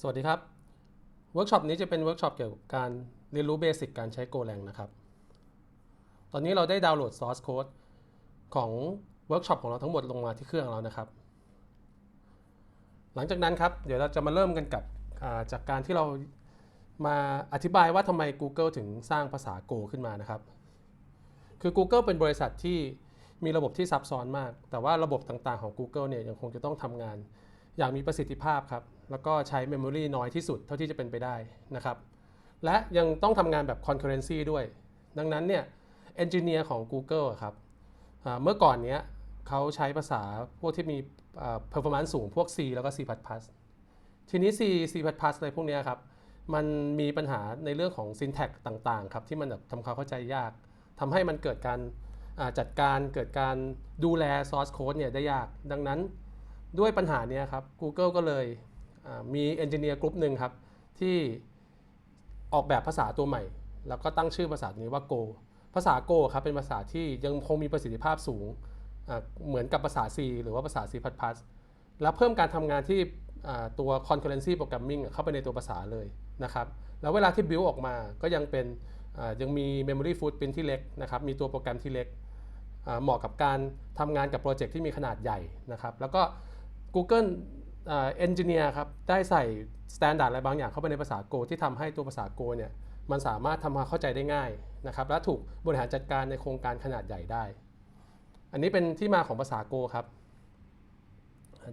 สวัสดีครับ เวิร์กช็อปนี้จะเป็นเวิร์กช็อปเกี่ยวกับการเรียนรู้เบสิกการใช้ Golang นะครับ ตอนนี้เราได้ดาวน์โหลด source code ของเวิร์กช็อปของเราทั้งหมดลงมาที่เครื่องเรานะครับ หลังจากนั้นครับ เดี๋ยวเราจะมาเริ่มกันกับาจากการที่เรามาอธิบายว่าทำไม Google ถึงสร้างภาษา Go ขึ้นมานะครับ คือ Google เป็นบริษัทที่มีระบบที่ซับซ้อนมาก แต่ว่าระบบต่างๆของ Google เนี่ยยังคงจะต้องทำงาน อย่างมีประสิทธิภาพครับ แล้วก็ใช้ Memory น้อยที่สุดเท่าที่จะเป็นไปได้นะครับ และยังต้องทำงานแบบ Concurrency ด้วย ดังนั้นเนี่ย Engineer ของ Google ครับเมื่อก่อนเนี้ยเขาใช้ภาษาพวกที่มี performance สูงพวก C แล้วก็ C++ ทีนี้ C C++ อะไรพวกเนี้ยครับ มันมีปัญหาในเรื่องของ syntax ต่างๆครับที่มันแบบทำความเข้าใจยาก ทำให้มันเกิดการจัดการเกิดการดูแล source code เนี่ยได้ยาก ดังนั้นด้วยปัญหาเนี้ยครับ Google ก็เลย อ่ามี Engineer กลุ่มหนึ่งครับ ที่ออกแบบภาษาตัวใหม่ แล้วก็ตั้งชื่อภาษานี้ว่า Go ภาษา Go ครับเป็นภาษาที่ยังคงมีประสิทธิภาพสูง เหมือนกับภาษา C หรือว่าภาษา C++ แล้วเพิ่มการทำงานที่ตัว concurrency programming เข้าไปในตัวภาษาเลยนะครับแล้วเวลาที่ build ออกมาก็ยังเป็นยังมี memory footprint ที่เล็กนะครับมีตัวโปรแกรมที่เล็กเหมาะกับการทำงานกับโปรเจกต์ที่มีขนาดใหญ่นะครับแล้วก็ Google เอ่า Engineer ครับได้ใส่ Standard อะไรบางอย่างเข้าไปในภาษา Go ที่ทำให้ตัวภาษา Go เนี่ยมันสามารถทำความเข้าใจได้ง่ายนะครับและถูกบริหารจัดการในโครงการขนาดใหญ่ได้ อันนี้เป็นที่มาของภาษา Go ครับ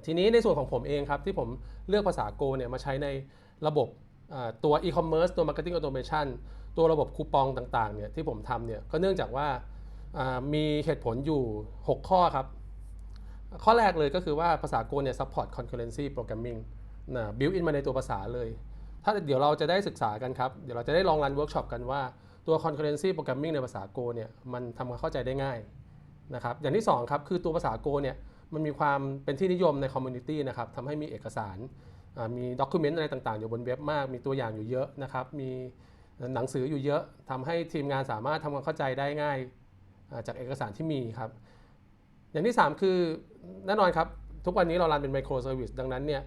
ทีนี้ในส่วนของผมเองครับที่ผมเลือกภาษา Go เนี่ยมาใช้ในระบบตัว e-commerce ตัว marketing automation ตัวระบบคูปองต่างๆเนี่ยที่ผมทำเนี่ยก็เนื่องจากว่าอ่ามีเหตุผลอยู่ 6 ข้อครับ ข้อแรกเลยก็คือว่าภาษา Go เนี่ย support concurrency programming นะ built in มาในตัวภาษาเลย ถ้าเดี๋ยวเราจะได้ศึกษากันครับ เดี๋ยวเราจะได้ลองรันเวิร์กช็อปกันว่าตัว concurrency programming ในภาษา Go เนี่ย มันทำความเข้าใจได้ง่ายนะครับ อย่างที่2ครับ คือตัวภาษา Go เนี่ย มันมีความเป็นที่นิยมใน community นะครับทำให้มีเอกสาร มีด็อกิเมนต์อะไรต่างๆ อยู่บนเว็บมาก มีตัวอย่างอยู่เยอะนะครับ มีหนังสืออยู่เยอะทำให้ทีมงานสามารถทำความเข้าใจได้ง่าย จากเอกสารที่มีครับ อย่างที่ 3 คือแน่นอนครับ ทุกวันนี้เรารันเป็นไมโครเซอร์วิสดังนั้นเนี่ย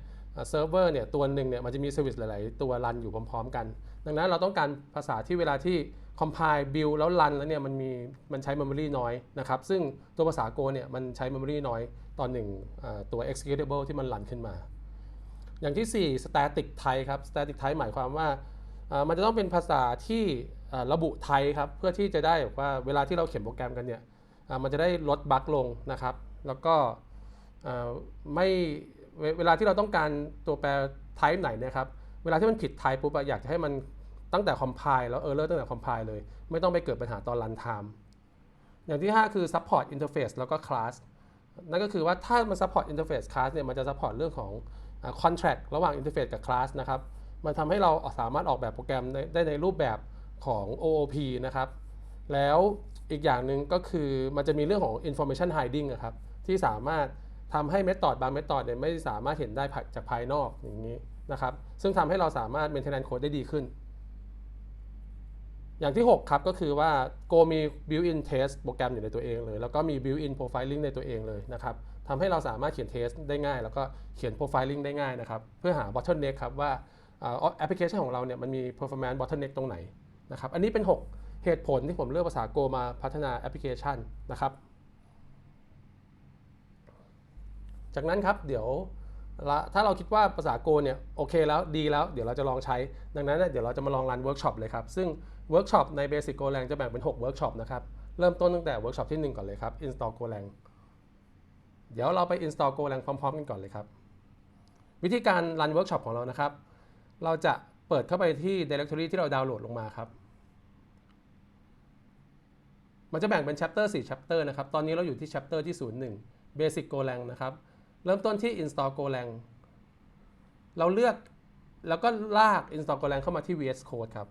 เซิร์ฟเวอร์เนี่ยตัวหนึ่งเนี่ยมันจะมีเซอร์วิสหลาย ๆ ตัวรันอยู่พร้อม ๆ กัน ดังนั้นเราต้องการภาษาที่เวลาที่ compile build แล้วรันแล้วเนี่ยมันมีมันใช้ memory น้อยนะครับ ซึ่งตัวภาษา Go เนี่ยมันใช้ memory น้อยตอนหนึ่งตัว executable ที่มันรันขึ้นมา อย่างที่ 4 static type ครับ static type หมายความว่ามันจะต้องเป็นภาษาที่ระบุไทยครับ เพื่อที่จะได้ว่าเวลาที่เราเขียนโปรแกรมกันเนี่ย มันจะได้ลดบั๊กลงนะครับ แล้วก็ไม่เวลาที่เราต้องการตัวแปร type ไหนนะครับ เวลาที่มันผิด type ปุ๊บอยากจะให้มันตั้งแต่ compile แล้ว error ตั้งแต่ compile เลย ไม่ต้องไปเกิดปัญหาตอน run time อย่างที่ 5 คือ support interface แล้วก็ class นั่นก็คือว่าถ้ามัน support interface class เนี่ยมันจะ support เรื่องของ contract ระหว่าง interface กับ class นะครับ มันทำให้เราสามารถออกแบบโปรแกรมได้ในรูปแบบของ OOP นะครับ แล้วอีกอย่างหนึ่งก็คือมันจะมีเรื่องของ information hiding ครับที่สามารถทำให้ method บาง method เนี่ยไม่สามารถเห็นได้จากภายนอกอย่างนี้นะครับ ซึ่งทำให้เราสามารถ maintenance code ได้ดีขึ้น อย่างที่ 6 ครับก็คือว่า Go มี built-in test โปรแกรมอยู่ในตัวเองเลย แล้วก็มี built-in profiling ในตัวเองเลยนะครับทำให้เราสามารถเขียน test ได้ง่าย แล้วก็เขียน profiling ได้ง่ายนะครับ เพื่อหา bottleneck ครับว่าแอปพลิเคชันของเราเนี่ยมันมี performance bottleneck ตรงไหนนะครับ อันนี้เป็น 6 เหตุผลที่ผมเลือกภาษา Go มาพัฒนาแอปพลิเคชันนะครับ จากนั้นครับเดี๋ยวถ้าเราคิดว่าภาษา Go เนี่ยโอเคแล้วดีแล้วเดี๋ยวเราจะลองใช้ ดังนั้นเนี่ยเดี๋ยวเราจะมาลองรันเวิร์กช็อปเลยครับ ซึ่งเวิร์กช็อปใน Basic Golang จะแบ่งเป็น6เวิร์กช็อปนะครับ เริ่มต้นตั้งแต่เวิร์กช็อปที่ 1 ก่อนเลยครับ install Golang เดี๋ยวเราไป install Golang พร้อม ๆ กันก่อนเลยครับ วิธีการรันเวิร์กช็อปของเรานะครับ เราจะเปิดเข้าไปที่ directory ที่เราดาวน์โหลดลงมาครับ มันจะแบ่งเป็น chapter 4 chapter นะครับ ตอนนี้เราอยู่ที่ chapter ที่ 01 basic golang นะครับ เริ่มต้นที่ install golang เราเลือกแล้วก็ลาก install golang เข้ามาที่ VS Code ครับ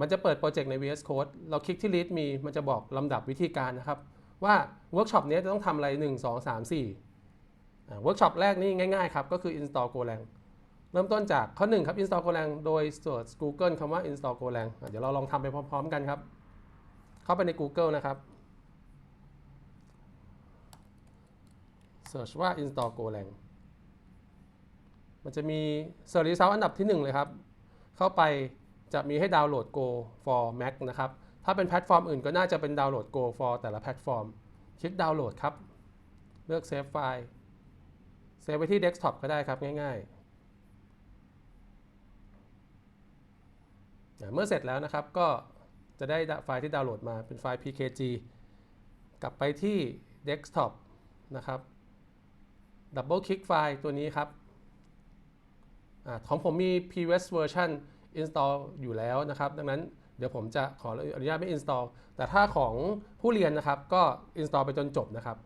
มันจะเปิดโปรเจกต์ใน VS Code เราคลิกที่ read มีมันจะบอกลำดับวิธีการนะครับ ว่า workshop นี้จะต้องทำอะไร 1 2 3 4เวิร์กช็อปแรกนี่ง่ายๆครับ ก็คือ install golang เริ่มต้นจากข้อ 1 ครับ install golang โดย search Google คำว่า install golang เดี๋ยวเราลองทำไปพร้อมๆกันครับ เข้าไปใน Google นะครับ search ว่า install golang มันจะมี Search Result อันดับที่ 1 เลยครับ เข้าไปจะมีให้ดาวน์โหลด Go for Mac นะครับ ถ้าเป็นแพลตฟอร์มอื่นก็น่าจะเป็นดาวน์โหลด Go for แต่ละแพลตฟอร์ม คลิกดาวน์โหลดครับ เลือก Save File เซฟไว้ที่ Desktop ก็ได้ครับง่ายๆ เมื่อเสร็จแล้วนะครับก็ จะได้ไฟล์ที่ดาวน์โหลดมาเป็นไฟล์ pkg กลับไปที่ Desktop นะครับดับเบิลคลิกไฟล์ตัวนี้ครับอของผมมี previous version install อยู่แล้วนะครับ ดังนั้นเดี๋ยวผมจะขออนุญาตไม่ install แต่ถ้าของผู้เรียนนะครับก็ install ไปจนจบนะครับ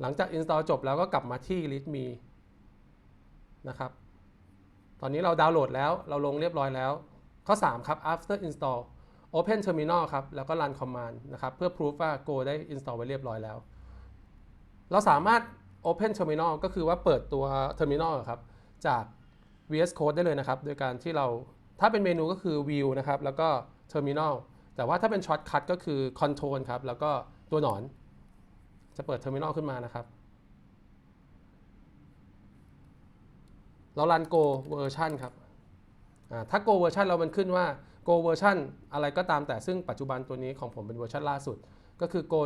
หลังจาก install จบแล้วก็กลับมาที่ readme นะครับ ตอนนี้เราดาวน์โหลดแล้วเราลงเรียบร้อยแล้ว ข้อ 3 ครับ after install open terminal ครับ แล้วก็ run command นะครับ เพื่อ proof ว่า Go ได้ install ไว้เรียบร้อยแล้ว เราสามารถ open terminal ก็คือว่าเปิดตัว terminal ครับ จาก VS Code ได้เลยนะครับ โดยการที่เราถ้าเป็นเมนูก็คือ view นะครับ แล้วก็ terminal แต่ว่าถ้าเป็น shortcut ก็คือ control ครับ แล้วก็ตัวหนอน จะเปิด terminal ขึ้นมานะครับ เรารัน go version ครับถ้า go version เรามันขึ้นว่า go version อะไรก็ตามแต่ซึ่งปัจจุบันตัวนี้ของผมเป็นเวอร์ชันล่าสุด ก็คือ go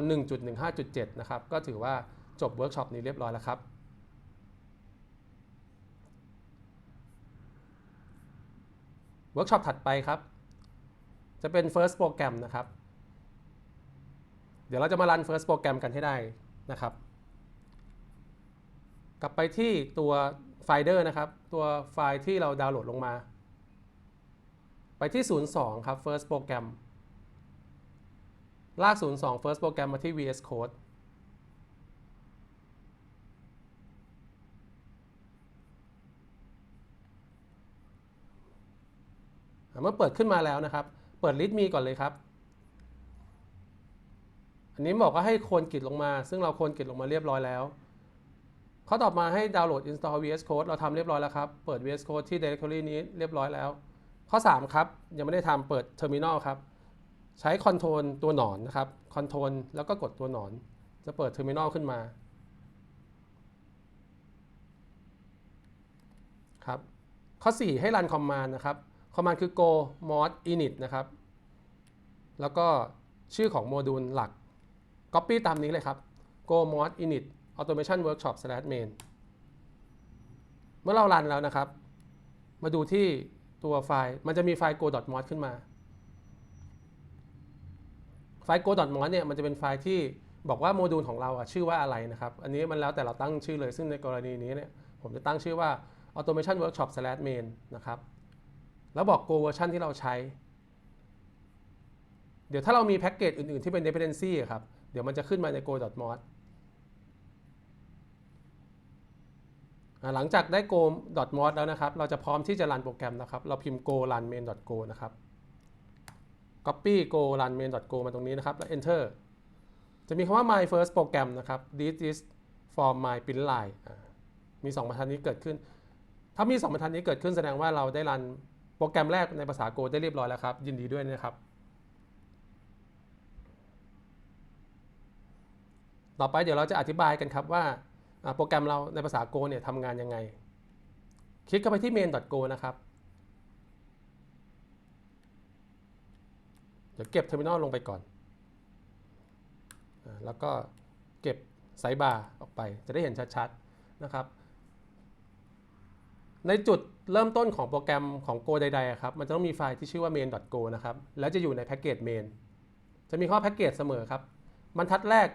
1.15.7 นะครับ ก็ถือว่าจบเวิร์กช็อปนี้เรียบร้อยแล้วครับเวิร์กช็อปถัดไปครับ จะเป็น first program นะครับ เดี๋ยวเราจะมารัน first program กันให้ได้นะครับ กลับไปที่ตัวไฟเดอร์นะครับ ตัวไฟล์ที่เราดาวน์โหลดลงมา ไปที่ 02 ครับ first program ลาก 02 first program มาที่ VS Code เมื่อเปิดขึ้นมาแล้วนะครับ เปิด readme ก่อนเลยครับ อันนี้บอกว่าให้โคนกิจลงมา ซึ่งเราโคนกิจลงมาเรียบร้อยแล้วเขาตอบมาให้ดาวน์โหลด install VS Code เราทำเรียบร้อยแล้วครับ เปิด VS Code ที่ directory นี้เรียบร้อยแล้ว ข้อ 3 ครับ ยังไม่ได้ทำเปิด terminal ครับ ใช้ control ตัวหนอนนะครับ control แล้วก็กดตัวหนอน จะเปิด terminal ขึ้นมาครับข้อ 4 ให้ run command นะครับ command คือ go mod init นะครับ แล้วก็ชื่อของโมดูลหลัก copy ตามนี้เลยครับ go mod init automation workshop slash main เมื่อเรารันแล้วนะครับ มาดูที่ ตัวไฟล์ มันจะมีไฟล์ go.mod ขึ้นมา ไฟล์ go.mod เนี่ยมันจะเป็นไฟล์ที่บอกว่าโมดูลของเราอะชื่อว่าอะไรนะครับ อันนี้มันแล้วแต่เราตั้งชื่อเลย ซึ่งในกรณีนี้เนี่ยผมจะตั้งชื่อว่า automation workshop slash main นะครับ แล้วบอก go version ที่เราใช้ เดี๋ยวถ้าเรามีแพ็กเกจอื่นๆที่เป็น dependency ครับ เดี๋ยวมันจะขึ้นมาใน go.mod หลังจากได้ go.mod แล้วนะครับ เราจะพร้อมที่จะรันโปรแกรมนะครับ เราพิมพ์ go run main.go นะครับ copy go run main.go มาตรงนี้นะครับ แล้ว enter จะมีคำว่า my first program นะครับ this is for my print line มี 2บรรทัดนี้เกิดขึ้น ถ้ามี 2บรรทัดนี้เกิดขึ้นแสดงว่าเราได้รันโปรแกรมแรกในภาษา Go ได้เรียบร้อยแล้วครับ ยินดีด้วยนะครับ ต่อไปเดี๋ยวเราจะอธิบายกันครับว่า โปรแกรมเราในภาษา Go เนี่ยทำงานยังไง คลิกเข้าไปที่ main.go นะครับ เดี๋ยวเก็บ terminal ลงไปก่อน แล้วก็เก็บไซบาร์ออกไป จะได้เห็นชัดๆนะครับ ในจุดเริ่มต้นของโปรแกรมของ Go ใดๆครับ มันจะต้องมีไฟล์ที่ชื่อว่า main.go นะครับ แล้วจะอยู่ในแพ็กเกจ main จะมีข้อแพ็กเกจเสมอครับ บรรทัดแรก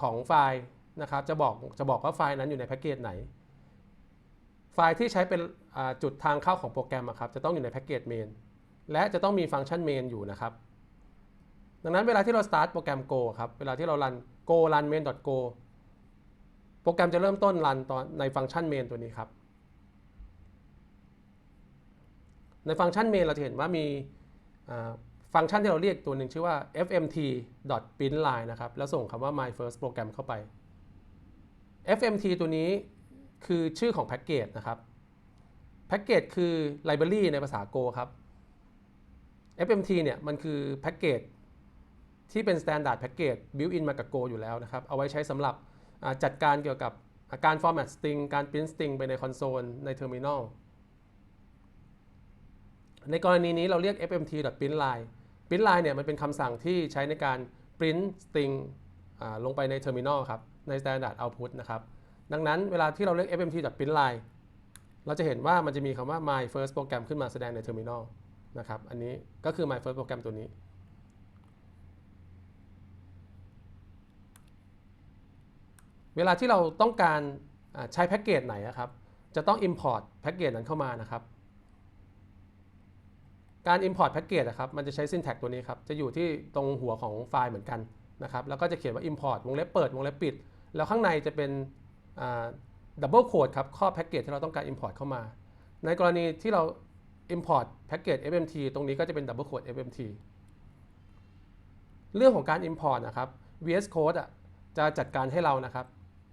ของไฟล์ นะครับจะบอกจะบอกว่าไฟล์นั้นอยู่ในแพ็กเกจไหน ไฟล์ที่ใช้เป็นจุดทางเข้าของโปรแกรมครับจะต้องอยู่ในแพ็กเกจ main และจะต้องมีฟังก์ชัน main อยู่นะครับ ดังนั้นเวลาที่เรา start โปรแกรม go ครับเวลาที่เรา run go run main.go โปรแกรมจะเริ่มต้น run ตอนในฟังก์ชัน main ตัวนี้ครับ ในฟังก์ชัน main เราจะเห็นว่ามีฟังก์ชันที่เราเรียกตัวหนึ่งชื่อว่า fmt.println นะครับ แล้วส่งคำว่า my first program เข้าไป fmt ตัวนี้คือชื่อของแพ็กเกจนะครับ แพ็กเกจคือ library ในภาษา Go ครับ fmt เนี่ยมันคือแพ็กเกจที่เป็น standard package built in มากับ Go อยู่แล้วนะครับ เอาไว้ใช้สำหรับจัดการเกี่ยวกับการ format string การ print string ไปในคอนโซลใน terminal ในกรณีนี้เราเรียก fmt.printline printline เนี่ยมันเป็นคำสั่งที่ใช้ในการ print string ลงไปใน terminal ครับ ใน standard output นะครับ ดังนั้นเวลาที่เราเรียก fmt.printline เราจะเห็นว่ามันจะมีคำว่า my first program ขึ้นมาแสดงใน terminal นะครับ อันนี้ก็คือ my first program ตัวนี้ เวลาที่เราต้องการใช้แพ็กเกจไหนอะครับ จะต้อง import แพ็กเกจนั้นเข้ามานะครับการ import แพ็กเกจอะครับ มันจะใช้ syntax ตัวนี้ครับ จะอยู่ที่ตรงหัวของไฟล์เหมือนกันนะครับ แล้วก็จะเขียนว่า import วงเล็บเปิด วงเล็บปิด แล้วข้างในจะเป็นดับเบิลโคดครับข้อแพ็กเกจที่เราต้องการ import เข้ามา ในกรณีที่เรา import แพ็กเกจ fmt ตรงนี้ก็จะเป็นดับเบิลโคด fmt เรื่องของการ import นะครับ VS Code อะจะจัดการให้เรานะครับ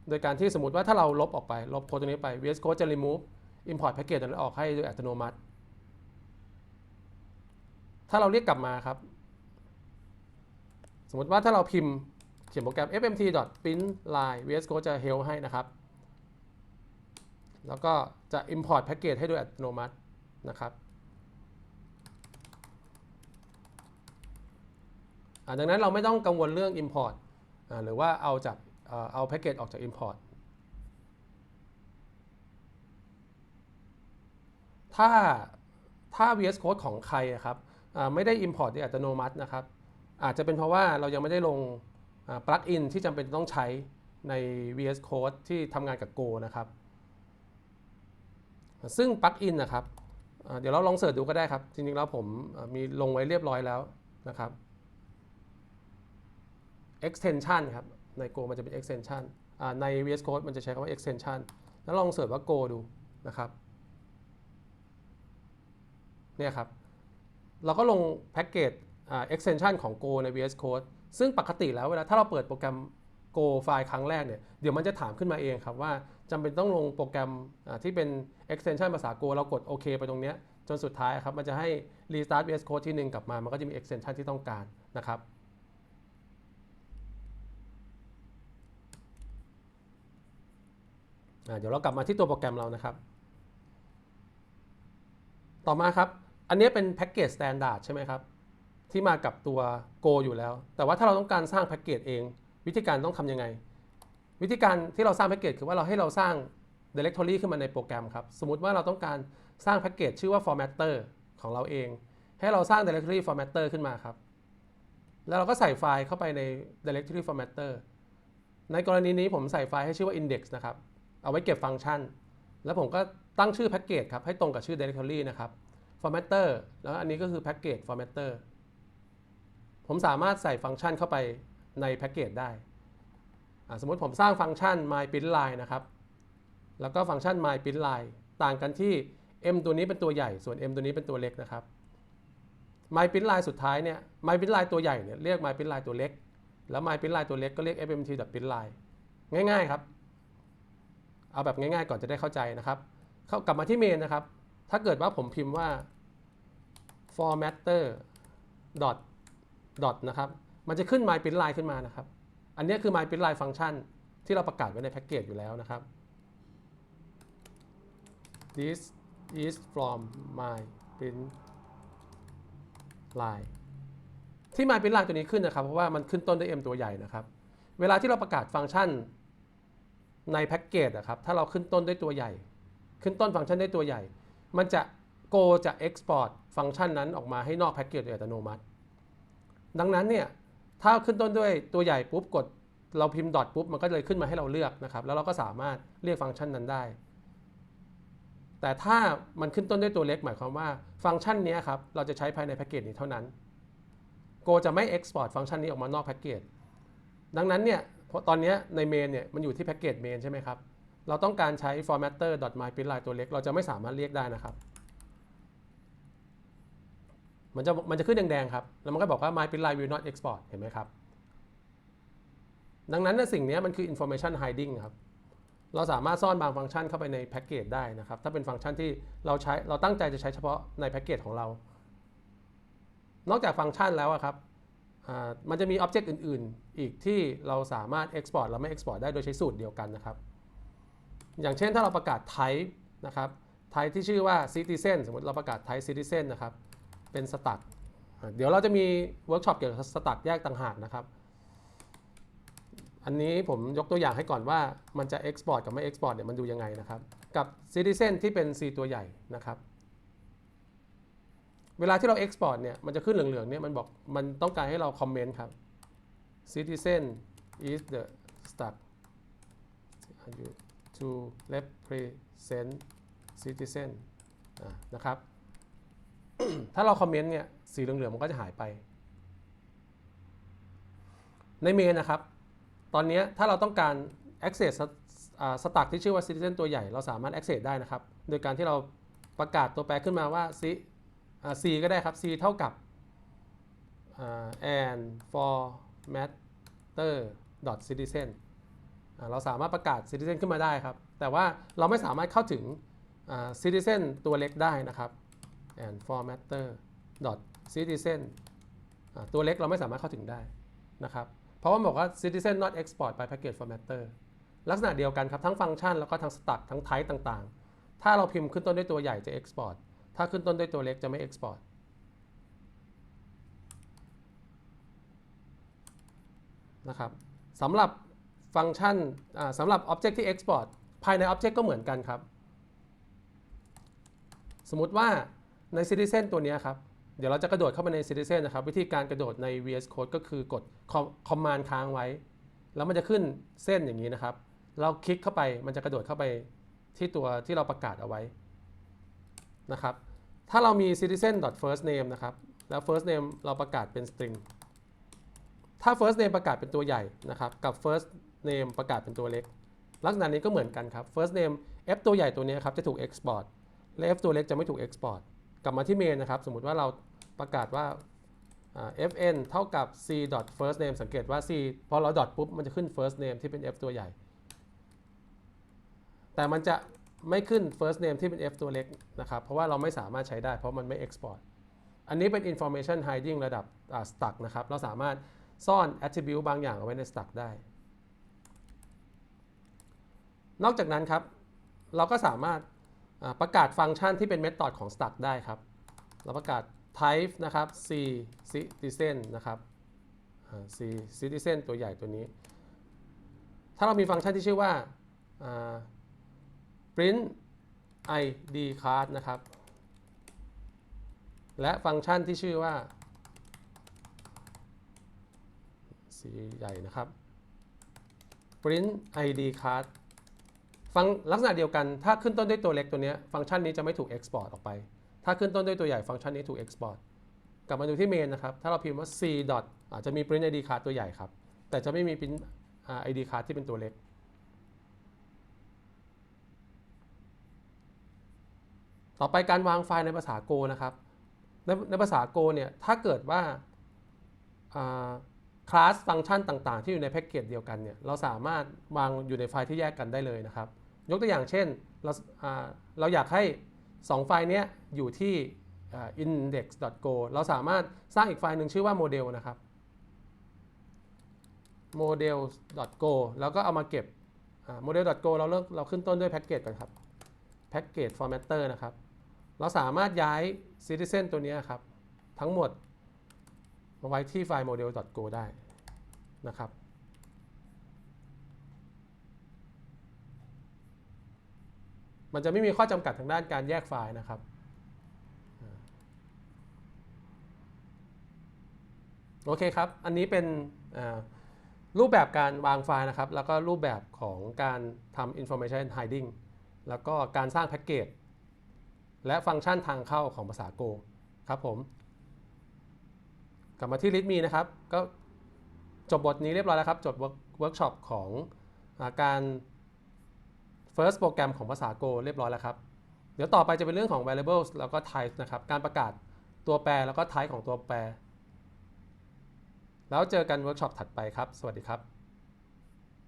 โดยการที่สมมติว่าถ้าเราลบออกไป ลบโค้ดตรงนี้ไป VS Code จะ remove import package นั้นออกให้โดยอัตโนมัติ ถ้าเราเรียกกลับมาครับ สมมติว่าถ้าเราพิมพ์ เขียนโปรแกรม fmt.printline VS Code จะ help ให้นะครับ แล้วก็จะ import package ให้โดยอัตโนมัตินะครับดังนั้นเราไม่ต้องกังวลเรื่อง import อหรือว่าเอาจากเอาแพ็กเกจออกจาก import ถ้าถ้า VS Code ของใครครับไม่ได้ import โดยอัตโนมัตินะครับ อาจจะเป็นเพราะว่าเรายังไม่ได้ลง ปลั๊กอินที่จำเป็นต้องใช้ใน VS Code ที่ทำงานกับ Go นะครับ ซึ่งปลั๊กอินนะครับ เดี๋ยวเราลองเสิร์ชดูก็ได้ครับ จริงๆแล้วผมมีลงไว้เรียบร้อยแล้วนะครับ extension ครับ ใน Go มันจะเป็น extension ใน VS Code มันจะใช้คำว่า extension แล้วลองเสิร์ชว่า Go ดูนะครับเนี่ยครับ เราก็ลงแพ็กเกจ extension ของ Go ใน VS Code ซึ่งปกติแล้วเวลาถ้าเราเปิดโปรแกรม Go ไฟล์ครั้งแรกเนี่ยเดี๋ยวมันจะถามขึ้นมาเองครับว่าจำเป็นต้องลงโปรแกรมที่เป็น extension ภาษา Go เรากดโอเคไปตรงเนี้ยจนสุดท้ายครับมันจะให้ restart VS Code ที่หนึ่งกลับมา มันก็จะมี extension ที่ต้องการนะครับเดี๋ยวเรากลับมาที่ตัวโปรแกรมเรานะครับ ต่อมาครับ อันนี้เป็นแพ็กเกจ standard ใช่ไหมครับ ที่มากับตัว Go อยู่แล้ว แต่ว่าถ้าเราต้องการสร้างแพ็กเกจเอง วิธีการต้องทำยังไง วิธีการที่เราสร้างแพ็กเกจคือว่าเราให้เราสร้าง directory ขึ้นมาในโปรแกรมครับ สมมติว่าเราต้องการสร้างแพ็กเกจชื่อว่า formatter ของเราเอง ให้เราสร้าง directory formatter ขึ้นมาครับ แล้วเราก็ใส่ไฟล์เข้าไปใน directory formatter ในกรณีนี้ผมใส่ไฟล์ให้ชื่อว่า index นะครับ เอาไว้เก็บฟังก์ชัน แล้วผมก็ตั้งชื่อแพ็กเกจครับ ให้ตรงกับชื่อ directory นะครับ formatter แล้วอันนี้ก็คือแพ็กเกจ formatter ผมสามารถใส่ฟังก์ชันเข้าไปในแพ็กเกจได้สมมติผมสร้างฟังก์ชัน my print line นะครับ แล้วก็ฟังก์ชัน my print line ต่างกันที่ m ตัวนี้เป็นตัวใหญ่ ส่วน m ตัวนี้เป็นตัวเล็กนะครับ my print line สุดท้ายเนี่ย my print line ตัวใหญ่เนี่ยเรียก my print line ตัวเล็ก แล้ว my print line ตัวเล็กก็เรียก fmt print line ง่ายๆครับ เอาแบบง่ายๆก่อนจะได้เข้าใจนะครับ เข้ากลับมาที่เมนนะครับ ถ้าเกิดว่าผมพิมพ์ว่า formatter dot dot นะครับ มันจะขึ้น my print line ขึ้นมานะครับ อันนี้คือ my print line function ที่เราประกาศไว้ในแพ็กเกจอยู่แล้วนะครับ this is from my print line ที่ my print line ตัวนี้ขึ้นนะครับ เพราะว่ามันขึ้นต้นด้วย m ตัวใหญ่นะครับ เวลาที่เราประกาศฟังก์ชันในแพ็กเกจนะครับ ถ้าเราขึ้นต้นด้วยตัวใหญ่ ขึ้นต้นฟังก์ชันด้วยตัวใหญ่ มันจะ go จะ export ฟังก์ชันนั้นออกมาให้นอกแพ็กเกจโดยอัตโนมัติ ดังนั้นเนี่ยถ้าขึ้นต้นด้วยตัวใหญ่ปุ๊บกดเราพิมพ์ดอทปุ๊บมันก็เลยขึ้นมาให้เราเลือกนะครับ แล้วเราก็สามารถเรียกฟังก์ชันนั้นได้ แต่ถ้ามันขึ้นต้นด้วยตัวเล็กหมายความว่าฟังก์ชันนี้ครับเราจะใช้ภายในแพ็กเกจนี้เท่านั้น Go จะไม่ export ฟังก์ชันนี้ออกมานอกแพ็กเกจดังนั้นเนี่ยพราะตอนนี้ในเมนเนี่ยมันอยู่ที่แพ็กเกจเมนใช่ไหมครับเราต้องการใช้ formatter my print line ตัวเล็ก เราจะไม่สามารถเรียกได้นะครับ มันจะมันจะขึ้นแดงๆครับ แล้วมันก็บอกว่า my print line will not export เห็นไหมครับ ดังนั้นสิ่งนี้มันคือ information hiding ครับ เราสามารถซ่อนบางฟังก์ชันเข้าไปในแพ็กเกจได้นะครับ ถ้าเป็นฟังก์ชันที่เราใช้เราตั้งใจจะใช้เฉพาะในแพ็กเกจของเรา นอกจากฟังก์ชันแล้วครับ มันจะมีอ็อบเจกต์อื่น ๆ อีกที่เราสามารถ export และไม่ export ได้โดยใช้สูตรเดียวกันนะครับ อย่างเช่นถ้าเราประกาศ type นะครับ type ที่ชื่อว่า citizen สมมติเราประกาศ type citizen นะครับ เป็น stack อะเดี๋ยวเราจะมีเวิร์กช็อปเกี่ยวกับ stack แยกต่างหากนะครับ อันนี้ผมยกตัวอย่างให้ก่อนว่ามันจะ export กับไม่ export เนี่ยมันดูยังไงนะครับ กับ citizen ที่เป็น C ตัวใหญ่นะครับ เวลาที่เรา export เนี่ยมันจะขึ้นเหลืองๆเนี่ยมันบอกมันต้องการให้เราคอมเมนต์ครับ citizen is the stack you to represent citizen นะครับ ถ้าเราคอมเมนต์เนี่ยสีเหลืองๆมันก็จะหายไป ในเมนนะครับ ตอนนี้ถ้าเราต้องการ access สตักที่ชื่อว่า citizen ตัวใหญ่เราสามารถ access ได้นะครับ โดยการที่เราประกาศตัวแปรขึ้นมาว่า c c ก็ได้ครับ c เท่ากับอ่า and formatter dot citizen เราสามารถประกาศ citizen ขึ้นมาได้ครับ แต่ว่าเราไม่สามารถเข้าถึง citizen ตัวเล็กได้นะครับ and formatter citizen ตัวเล็กเราไม่สามารถเข้าถึงได้นะครับ เพราะว่าบอกว่า citizen not export by package formatter ลักษณะเดียวกันครับ ทั้งฟังก์ชันแล้วก็ทั้ง stack ทั้ง type ต่างๆ ถ้าเราพิมพ์ขึ้นต้นด้วยตัวใหญ่จะ export ถ้าขึ้นต้นด้วยตัวเล็กจะไม่ export นะครับสำหรับฟังก์ชันสำหรับ Object ที่ Export ภายใน Object ก็เหมือนกันครับ สมมติว่า ใน Citizen ตัวนี้ครับ เดี๋ยวเราจะกระโดดเข้าไปใน Citizen นะครับ วิธีการกระโดดใน VS Code ก็คือกด Command ค้างไว้ แล้วมันจะขึ้นเส้นอย่างนี้นะครับ เราคลิกเข้าไปมันจะกระโดดเข้าไปที่ตัวที่เราประกาศเอาไว้นะครับ ถ้าเรามี citizen.firstname นะครับ แล้ว first name เราประกาศเป็น string ถ้า first name ประกาศเป็นตัวใหญ่นะครับ กับ first name ประกาศเป็นตัวเล็ก ลักษณะนี้ก็เหมือนกันครับ first name f ตัวใหญ่ตัวนี้ครับจะถูก export และ f ตัวเล็กจะไม่ถูก export กลับมาที่ main นะครับ สมมุติว่าเราประกาศว่า fn เท่ากับ c dot first name สังเกตว่า c พอเรา dot ปุ๊บ มันจะขึ้น first name ที่เป็น f ตัวใหญ่ แต่มันจะไม่ขึ้น first name ที่เป็น f ตัวเล็กนะครับ เพราะว่าเราไม่สามารถใช้ได้ เพราะมันไม่ export อันนี้เป็น information hiding ระดับ stack นะครับ เราสามารถซ่อน attribute บางอย่างเอาไว้ใน stack ได้ นอกจากนั้นครับ เราก็สามารถ ประกาศฟังก์ชันที่เป็น method ของ stack ได้ครับเราประกาศ type นะครับ c citizen นะครับ c citizen ตัวใหญ่ตัวนี้ ถ้าเรามีฟังก์ชันที่ชื่อว่าอ่า print id card นะครับ และฟังก์ชันที่ชื่อว่า สีใหญ่นะครับ print id card ฟังลักษณะเดียวกัน ถ้าขึ้นต้นด้วยตัวเล็กตัวนี้ฟังก์ชันนี้จะไม่ถูก export ออกไป ถ้าขึ้นต้นด้วยตัวใหญ่ฟังก์ชันนี้ถูก export กลับมาดูที่ main นะครับ ถ้าเราพิมพ์ว่า c dot อาจจะมี print id card ตัวใหญ่ครับ แต่จะไม่มี print id card ที่เป็นตัวเล็ก ต่อไปการวางไฟล์ในภาษา Go นะครับ ในในภาษา Go เนี่ย ถ้าเกิดว่า คลาสฟังก์ชันต่างๆ ที่อยู่ในแพ็กเกจเดียวกันเนี่ยเราสามารถวางอยู่ในไฟล์ที่แยกกันได้เลยนะครับ ยกตัวอย่างเช่นเราเราอยากให้ 2 ไฟล์เนี้ยอยู่ที่ index.go เราสามารถสร้างอีกไฟล์หนึ่งชื่อว่า model นะครับ model.go แล้วก็เอามาเก็บ model.go เราเริ่มเราขึ้นต้นด้วยแพ็กเกจก่อนครับแพ็กเกจ formatter นะครับ เราสามารถย้าย citizen ตัวนี้ครับ ทั้งหมด มาไว้ที่ไฟล์ model.go ได้นะครับ มันจะไม่มีข้อจำกัดทางด้านการแยกไฟล์นะครับ โอเคครับ อันนี้เป็นรูปแบบการวางไฟล์นะครับ แล้วก็รูปแบบของการทำ information hiding แล้วก็การสร้างแพ็กเกจและฟังก์ชันทางเข้าของภาษา Go ครับผม กลับมาที่ริทมีนะครับ ก็จบบทนี้เรียบร้อยแล้วครับ จบเวิร์กช็อปของอาการ first โปรแกรมของภาษา Go เรียบร้อยแล้วครับ เดี๋ยวต่อไปจะเป็นเรื่องของ variables แล้วก็ type นะครับ การประกาศตัวแปรแล้วก็ type ของตัวแปร แล้วเจอกันเวิร์กช็อปถัดไปครับ สวัสดีครับ